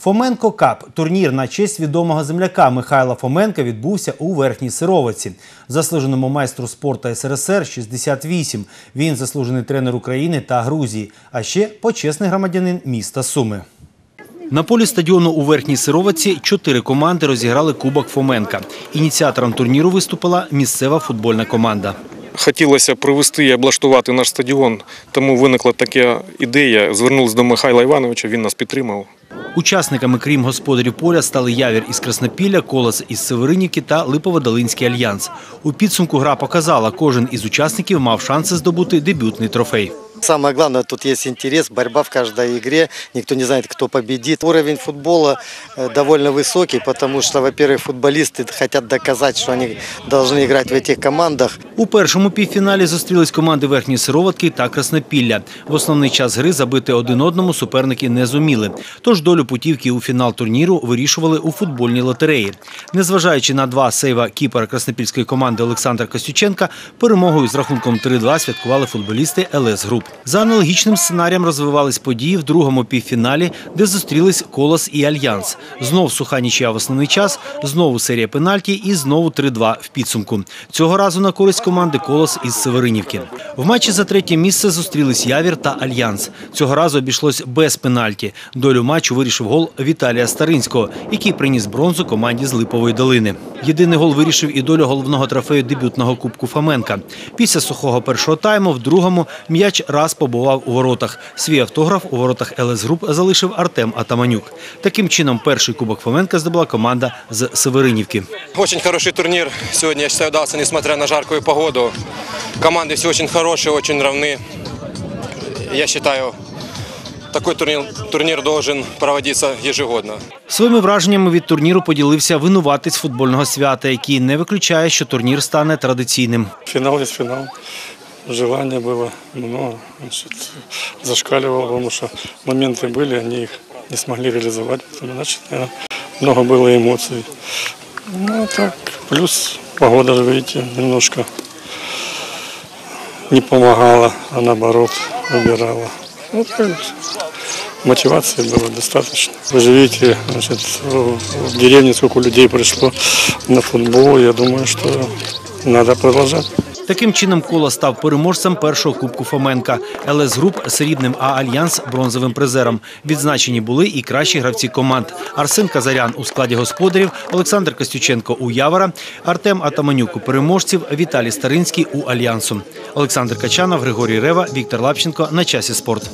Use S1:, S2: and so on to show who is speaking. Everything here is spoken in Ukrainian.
S1: Фоменко Кап турнір на честь відомого земляка Михайла Фоменка відбувся у верхній сировиці. Заслуженому майстру спорту СРСР 68. Він заслужений тренер України та Грузії, а ще почесний громадянин міста Суми. На полі стадіону у Верхній Сировиці чотири команди розіграли Кубок Фоменка. Ініціатором турніру виступила місцева футбольна команда.
S2: Хотілося привести і облаштувати наш стадіон, тому виникла така ідея. Звернулися до Михайла Івановича, він нас підтримав.
S1: Учасниками, крім господарів поля, стали Явір із Краснопілля, Колос із Северинівки та Липово-Долинський альянс. У підсумку гра показала, кожен із учасників мав шанси здобути дебютний трофей.
S3: Самое главное, тут есть интерес, борьба в каждой игре. Никто не знает, кто победит. Уровень футбола э, довольно высокий, потому что, во-первых, футболисты хотят доказать, что они должны играть в этих командах.
S1: У першому півфіналі зустрілись команди Верхньої Сироватки та Краснопілля. В основний час гри забити один одному суперники не зуміли. Тож долю путівки у фінал турніру вирішували у футбольній лотереї. Незважаючи на два сейва кіпера краснопільської команди Олександра Костюченка, перемогою з рахунком 3-2 святкували футболісти ЛС Груп. За аналогічним сценарієм розвивались події в другому півфіналі, де зустрілись Колос і Альянс. Знов суха нічия в основний час, знову серія пенальті і знову 3-2 в підсумку. Цього разу на користь команди Колос із Северинівки. В матчі за третє місце зустрілись Явір та Альянс. Цього разу обійшлось без пенальті. Долю матчу вирішив гол Віталія Старинського, який приніс бронзу команді з Липової долини. Єдиний гол вирішив і долю головного трофею дебютного кубку Фоменка. Після сухого першого тайму в другому м'яч раз побував у воротах. Свій автограф у воротах ЛС Груп залишив Артем Атаманюк. Таким чином, перший кубок Фоменка здобула команда з Северинівки.
S4: Очень хороший турнир сегодня, я считаю, дался, несмотря на жаркую погоду. Команды все очень хорошие, очень равны. Я считаю, такой турнир, турнир должен проводиться ежегодно.
S1: Своїми враженнями від турніру поділився винуватець футбольного свята, який не виключає, що турнір стане традиційним.
S5: Финал есть финал. Желания было много, значит, зашкаливало, потому что моменты были, они их не смогли реализовать, поэтому, значит, наверное, много было эмоций. Ну, а так, плюс погода, же, видите, немножко не помогала, а наоборот выбирала. Вот так, мотивации было достаточно. Вы же видите, значит, в деревне сколько людей пришло на футбол, я думаю, что надо продолжать.
S1: Таким чином, коло став переможцем першого кубку Фоменка. ЛС Груп срібним, а Альянс бронзовим призером. Відзначені були і кращі гравці команд: Арсен Казарян у складі господарів, Олександр Костюченко у Явора, Артем Атаманюк у переможців, Віталій Старинський у Альянсу. Олександр Качанов, Григорій Рева, Віктор Лапченко на часі спорт.